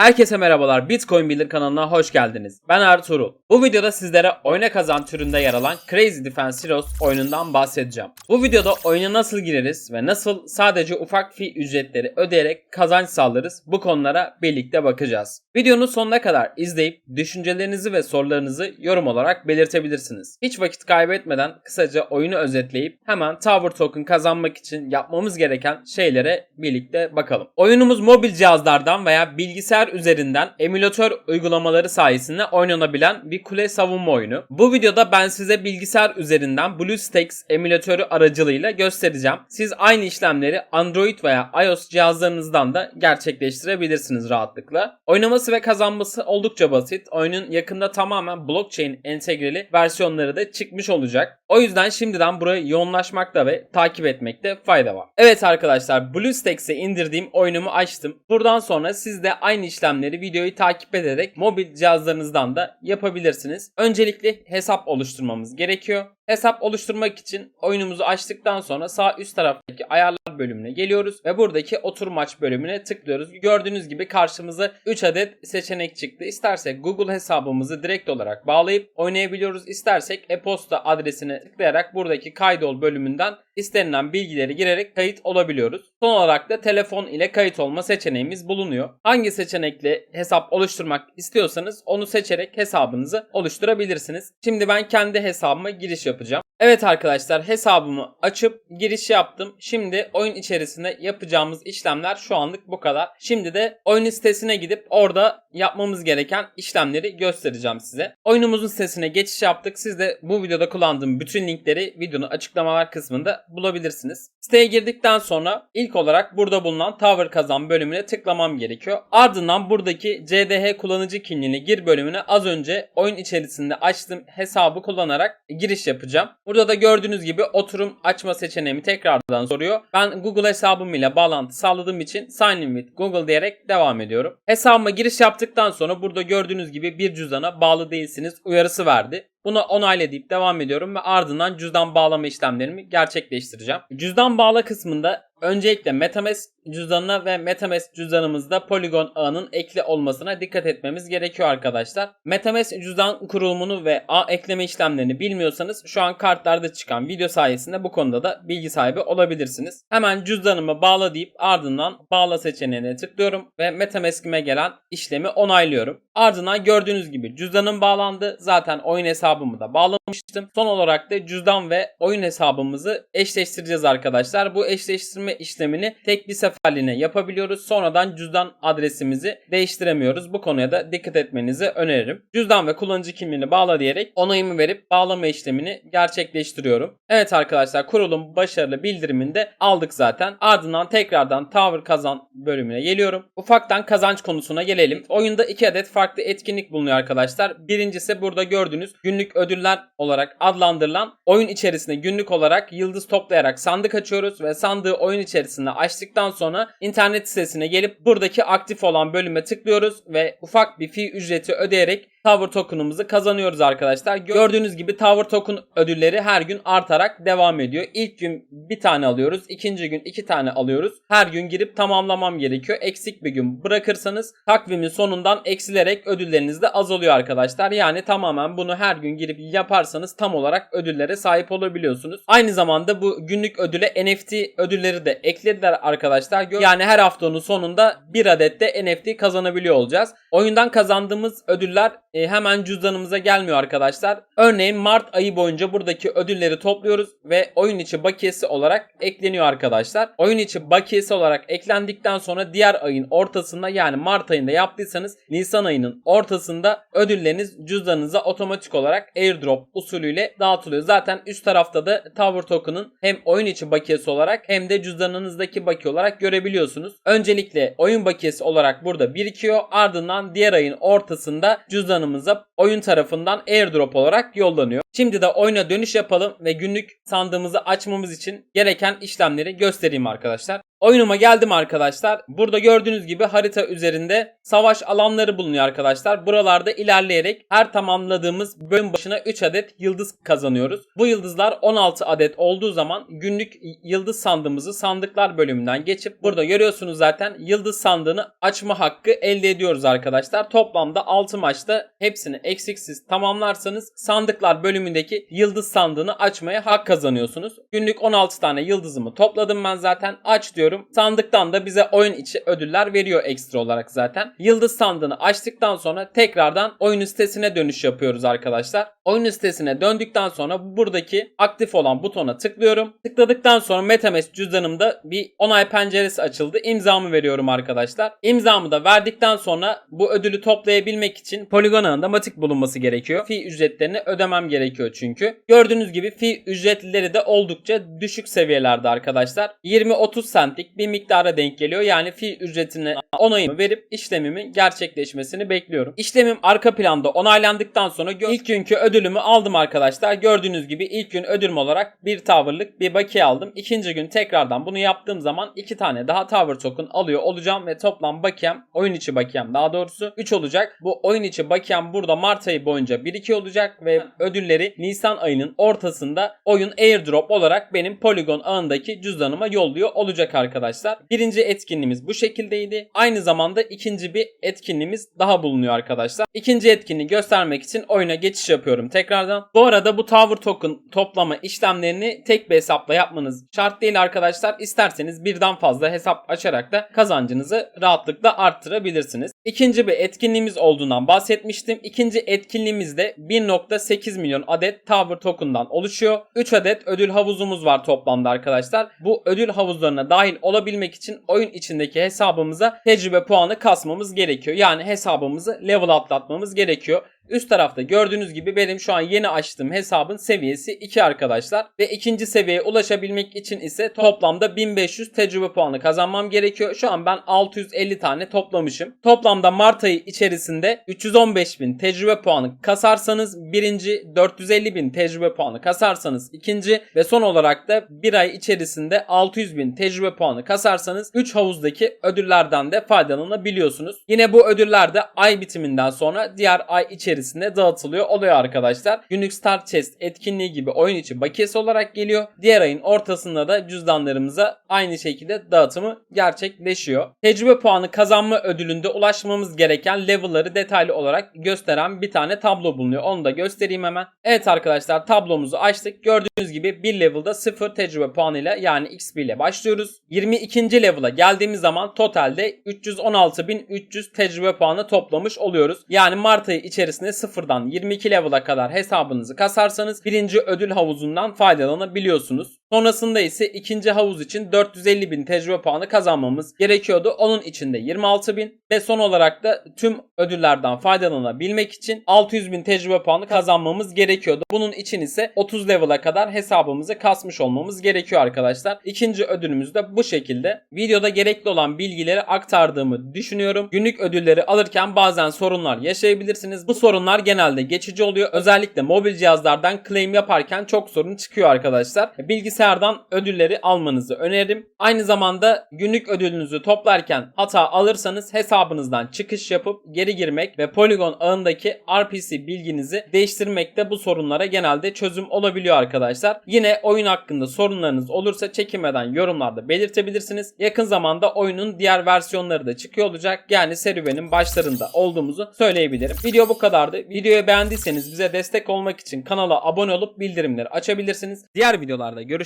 Herkese merhabalar Bitcoin Bilir kanalına hoş geldiniz. Ben Ertuğrul. Bu videoda sizlere oyuna kazan türünde yer alan Crazy Defense Heroes oyunundan bahsedeceğim. Bu videoda oyuna nasıl gireriz ve nasıl sadece ufak fi ücretleri ödeyerek kazanç sağlarız bu konulara birlikte bakacağız. Videonun sonuna kadar izleyip düşüncelerinizi ve sorularınızı yorum olarak belirtebilirsiniz. Hiç vakit kaybetmeden kısaca oyunu özetleyip hemen Tower Token kazanmak için yapmamız gereken şeylere birlikte bakalım. Oyunumuz mobil cihazlardan veya bilgisayar üzerinden emülatör uygulamaları sayesinde oynanabilen bir kule savunma oyunu. Bu videoda ben size bilgisayar üzerinden BlueStacks emülatörü aracılığıyla göstereceğim. Siz aynı işlemleri Android veya iOS cihazlarınızdan da gerçekleştirebilirsiniz rahatlıkla. Oynaması ve kazanması oldukça basit. Oyunun yakında tamamen blockchain entegreli versiyonları da çıkmış olacak. O yüzden şimdiden buraya yoğunlaşmakta ve takip etmekte fayda var. Evet arkadaşlar BlueStacks'e indirdiğim oyunumu açtım. Buradan sonra siz de aynı işlemleri videoyu takip ederek mobil cihazlarınızdan da yapabilirsiniz. Öncelikle hesap oluşturmamız gerekiyor. Hesap oluşturmak için oyunumuzu açtıktan sonra sağ üst taraftaki ayarlar bölümüne geliyoruz ve buradaki oturum aç bölümüne tıklıyoruz. Gördüğünüz gibi karşımıza 3 adet seçenek çıktı. İstersek Google hesabımızı direkt olarak bağlayıp oynayabiliyoruz. İstersek e-posta adresine tıklayarak buradaki kaydol bölümünden istenilen bilgileri girerek kayıt olabiliyoruz. Son olarak da telefon ile kayıt olma seçeneğimiz bulunuyor. Hangi seçenekle hesap oluşturmak istiyorsanız onu seçerek hesabınızı oluşturabilirsiniz. Şimdi ben kendi hesabıma giriş yapacağım. Evet arkadaşlar hesabımı açıp giriş yaptım. Şimdi oyun içerisinde yapacağımız işlemler şu anlık bu kadar. Şimdi de oyun sitesine gidip orada yapmamız gereken işlemleri göstereceğim size. Oyunumuzun sitesine geçiş yaptık. Siz de bu videoda kullandığım bütün linkleri videonun açıklamalar kısmında bulabilirsiniz. Siteye girdikten sonra ilk olarak burada bulunan Tower kazan bölümüne tıklamam gerekiyor. Ardından buradaki CDH kullanıcı kimliğini gir bölümüne az önce oyun içerisinde açtığım hesabı kullanarak giriş yapacağım. Burada da gördüğünüz gibi oturum açma seçeneğimi tekrardan soruyor. Ben Google hesabım ile bağlantı sağladığım için sign in with Google diyerek devam ediyorum. Hesabıma giriş yaptıktan sonra burada gördüğünüz gibi bir cüzdana bağlı değilsiniz uyarısı verdi. Buna onayla deyip devam ediyorum ve ardından cüzdan bağlama işlemlerimi gerçekleştireceğim. Cüzdan bağla kısmında öncelikle MetaMask cüzdanına ve MetaMask cüzdanımızda Polygon ağının ekli olmasına dikkat etmemiz gerekiyor arkadaşlar. MetaMask cüzdan kurulumunu ve ağ ekleme işlemlerini bilmiyorsanız şu an kartlarda çıkan video sayesinde bu konuda da bilgi sahibi olabilirsiniz. Hemen cüzdanımı bağla deyip ardından bağla seçeneğine tıklıyorum ve MetaMask'ime gelen işlemi onaylıyorum. Ardından gördüğünüz gibi cüzdanım bağlandı. Zaten oyun hesabımı da bağlamıştım. Son olarak da cüzdan ve oyun hesabımızı eşleştireceğiz arkadaşlar. Bu eşleştirme işlemini tek bir seferliğine yapabiliyoruz. Sonradan cüzdan adresimizi değiştiremiyoruz. Bu konuya da dikkat etmenizi öneririm. Cüzdan ve kullanıcı kimliğini bağla diyerek onayımı verip bağlama işlemini gerçekleştiriyorum. Evet arkadaşlar kurulum başarılı bildirimini de aldık zaten. Ardından tekrardan Tower kazan bölümüne geliyorum. Ufaktan kazanç konusuna gelelim. Oyunda iki adet farklı etkinlik bulunuyor arkadaşlar. Birincisi burada gördüğünüz günlük ödüller olarak adlandırılan oyun içerisinde günlük olarak yıldız toplayarak sandık açıyoruz ve sandığı oyun içerisinde açtıktan sonra internet sitesine gelip buradaki aktif olan bölüme tıklıyoruz ve ufak bir fi ücreti ödeyerek Tower token'ımızı kazanıyoruz arkadaşlar. Gördüğünüz gibi Tower token ödülleri her gün artarak devam ediyor. İlk gün bir tane alıyoruz. ikinci gün iki tane alıyoruz. Her gün girip tamamlamam gerekiyor. Eksik bir gün bırakırsanız takvimin sonundan eksilerek ödülleriniz de azalıyor arkadaşlar. Yani tamamen bunu her gün girip yaparsanız tam olarak ödüllere sahip olabiliyorsunuz. Aynı zamanda bu günlük ödüle NFT ödülleri de eklediler arkadaşlar. Yani her haftanın sonunda bir adet de NFT kazanabiliyor olacağız. Oyundan kazandığımız ödüller e, hemen cüzdanımıza gelmiyor arkadaşlar. Örneğin Mart ayı boyunca buradaki ödülleri topluyoruz ve oyun içi bakiyesi olarak ekleniyor arkadaşlar. Oyun içi bakiyesi olarak eklendikten sonra diğer ayın ortasında yani Mart ayında yaptıysanız Nisan ayının ortasında ödülleriniz cüzdanınıza otomatik olarak airdrop usulüyle dağıtılıyor. Zaten üst tarafta da Tower Token'ın hem oyun içi bakiyesi olarak hem de cüzdanınızdaki bakiye olarak görebiliyorsunuz. Öncelikle oyun bakiyesi olarak burada birikiyor. Ardından diğer ayın ortasında cüzdan cüzdanımıza oyun tarafından airdrop olarak yollanıyor. Şimdi de oyuna dönüş yapalım ve günlük sandığımızı açmamız için gereken işlemleri göstereyim arkadaşlar. Oyunuma geldim arkadaşlar. Burada gördüğünüz gibi harita üzerinde savaş alanları bulunuyor arkadaşlar. Buralarda ilerleyerek her tamamladığımız bölüm başına 3 adet yıldız kazanıyoruz. Bu yıldızlar 16 adet olduğu zaman günlük yıldız sandığımızı sandıklar bölümünden geçip burada görüyorsunuz zaten yıldız sandığını açma hakkı elde ediyoruz arkadaşlar. Toplamda 6 maçta hepsini eksiksiz tamamlarsanız sandıklar bölümündeki yıldız sandığını açmaya hak kazanıyorsunuz. Günlük 16 tane yıldızımı topladım ben zaten. Aç diyorum. Sandıktan da bize oyun içi ödüller veriyor ekstra olarak zaten. Yıldız sandığını açtıktan sonra tekrardan oyun sitesine dönüş yapıyoruz arkadaşlar. Oyun sitesine döndükten sonra buradaki aktif olan butona tıklıyorum. Tıkladıktan sonra MetaMask cüzdanımda bir onay penceresi açıldı. İmzamı veriyorum arkadaşlar. İmzamı da verdikten sonra bu ödülü toplayabilmek için Polygon ağında matik bulunması gerekiyor. Fi ücretlerini ödemem gerekiyor çünkü. Gördüğünüz gibi fi ücretleri de oldukça düşük seviyelerde arkadaşlar. 20-30 centlik bir miktara denk geliyor. Yani fi ücretine onayımı verip işlemimin gerçekleşmesini bekliyorum. İşlemim arka planda onaylandıktan sonra ilk günkü ödülümü aldım arkadaşlar. Gördüğünüz gibi ilk gün ödülüm olarak bir tavırlık bir bakiye aldım. İkinci gün tekrardan bunu yaptığım zaman iki tane daha tower token alıyor olacağım ve toplam bakiyem oyun içi bakiyem daha doğrusu 3 olacak. Bu oyun içi bakiyem burada Mart ayı boyunca 1-2 olacak ve ödülleri Nisan ayının ortasında oyun airdrop olarak benim Polygon ağındaki cüzdanıma yolluyor olacak arkadaşlar. Birinci etkinliğimiz bu şekildeydi. Aynı zamanda ikinci bir etkinliğimiz daha bulunuyor arkadaşlar. İkinci etkinliği göstermek için oyuna geçiş yapıyorum tekrardan. Bu arada bu Tower Token toplama işlemlerini tek bir hesapla yapmanız şart değil arkadaşlar. İsterseniz birden fazla hesap açarak da kazancınızı rahatlıkla arttırabilirsiniz. İkinci bir etkinliğimiz olduğundan bahsetmiştim. İkinci etkinliğimiz de 1.8 milyon adet Tower Token'dan oluşuyor. 3 adet ödül havuzumuz var toplamda arkadaşlar. Bu ödül havuzlarına dahil olabilmek için oyun içindeki hesabımıza tecrübe puanı kasmamız gerekiyor. Yani hesabımızı level atlatmamız gerekiyor. Üst tarafta gördüğünüz gibi benim şu an yeni açtığım hesabın seviyesi 2 arkadaşlar. Ve ikinci seviyeye ulaşabilmek için ise toplamda 1500 tecrübe puanı kazanmam gerekiyor. Şu an ben 650 tane toplamışım. Toplamda Mart ayı içerisinde 315.000 tecrübe puanı kasarsanız birinci, 450.000 tecrübe puanı kasarsanız ikinci ve son olarak da bir ay içerisinde 600.000 tecrübe puanı kasarsanız 3 havuzdaki ödüllerden de faydalanabiliyorsunuz. Yine bu ödüller de ay bitiminden sonra diğer ay içerisinde dağıtılıyor oluyor arkadaşlar. Günlük Start Chest etkinliği gibi oyun içi bakiyesi olarak geliyor. Diğer ayın ortasında da cüzdanlarımıza aynı şekilde dağıtımı gerçekleşiyor. Tecrübe puanı kazanma ödülünde ulaşmamız gereken level'ları detaylı olarak gösteren bir tane tablo bulunuyor. Onu da göstereyim hemen. Evet arkadaşlar tablomuzu açtık. Gördüğünüz gibi bir level'da 0 tecrübe puanıyla yani XP ile başlıyoruz. 22. level'a geldiğimiz zaman totalde 316.300 tecrübe puanı toplamış oluyoruz. Yani Mart ayı içerisinde sıfırdan 22 level'a kadar hesabınızı kasarsanız birinci ödül havuzundan faydalanabiliyorsunuz. Sonrasında ise ikinci havuz için 450 bin tecrübe puanı kazanmamız gerekiyordu. Onun içinde 26 bin ve son olarak da tüm ödüllerden faydalanabilmek için 600 bin tecrübe puanı kazanmamız gerekiyordu. Bunun için ise 30 level'a kadar hesabımızı kasmış olmamız gerekiyor arkadaşlar. İkinci ödülümüz de bu şekilde. Videoda gerekli olan bilgileri aktardığımı düşünüyorum. Günlük ödülleri alırken bazen sorunlar yaşayabilirsiniz. Bu sorunlar genelde geçici oluyor. Özellikle mobil cihazlardan claim yaparken çok sorun çıkıyor arkadaşlar. Bilgisayardan ödülleri almanızı öneririm. Aynı zamanda günlük ödülünüzü toplarken hata alırsanız hesabınızdan çıkış yapıp geri girmek ve Polygon ağındaki RPC bilginizi değiştirmekte bu sorunlara genelde çözüm olabiliyor arkadaşlar. Yine oyun hakkında sorunlarınız olursa çekinmeden yorumlarda belirtebilirsiniz. Yakın zamanda oyunun diğer versiyonları da çıkıyor olacak. Yani serüvenin başlarında olduğumuzu söyleyebilirim. Video bu kadardı. Videoyu beğendiyseniz bize destek olmak için kanala abone olup bildirimleri açabilirsiniz. Diğer videolarda